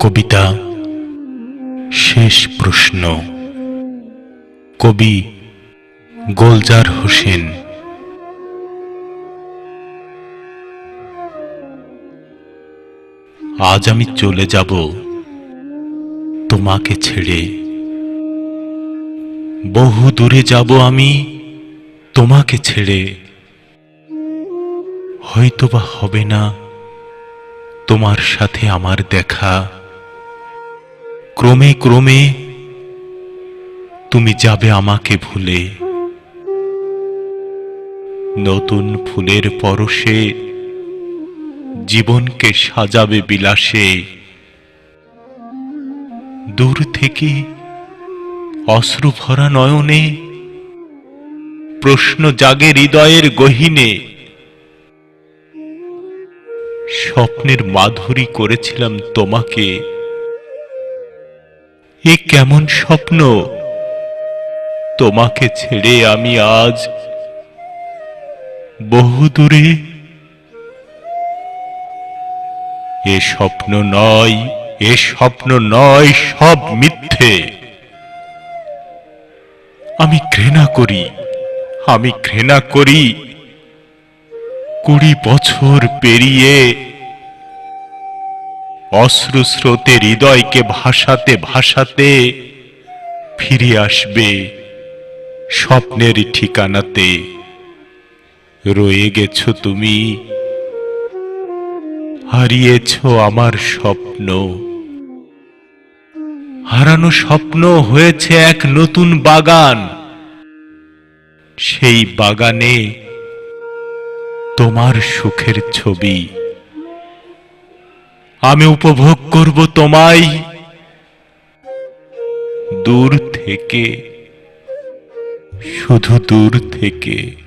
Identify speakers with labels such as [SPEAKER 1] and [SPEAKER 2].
[SPEAKER 1] কবিতা শেষ প্রশ্ন। কবি গোলজার হোসেন। আজ আমি চলে যাব তোমাকে ছেড়ে। বহু দূরে যাব আমি তোমাকে ছেড়ে। হয়তোবা হবে না তোমার সাথে আমার দেখা। ক্রমে ক্রমে তুমি যাবে আমাকে ভুলে। নতুন ফুলের পরশে জীবনকে সাজাবে বিলাসে। দূর থেকে অশ্রু নয়নে প্রশ্ন জাগে হৃদয়ের গহীনে। স্বপ্নের মাধুরী করেছিলাম তোমাকে। এ কেমন স্বপ্ন? তোমাকে ছেড়ে আমি আজ বহু দূরে এ স্বপ্ন নয়, এ স্বপ্ন নয়, সব মিথ্যে। আমি ঘৃণা করি, আমি ঘৃণা করি। কুড়ি বছর পেরিয়ে অশ্রু স্রোতে হৃদয়কে ভাসাতে ভাসাতে ফিরে আসবে স্বপ্নের ঠিকানাতে। রয়ে গেছ তুমি। হারিয়েছ আমার স্বপ্ন। হারানো স্বপ্ন হয়েছে এক নতুন বাগান। সেই বাগানে তোমার সুখের ছবি। আমি উপভোগ করব তোমায়। দূর থেকে শুধু দূর থেকে।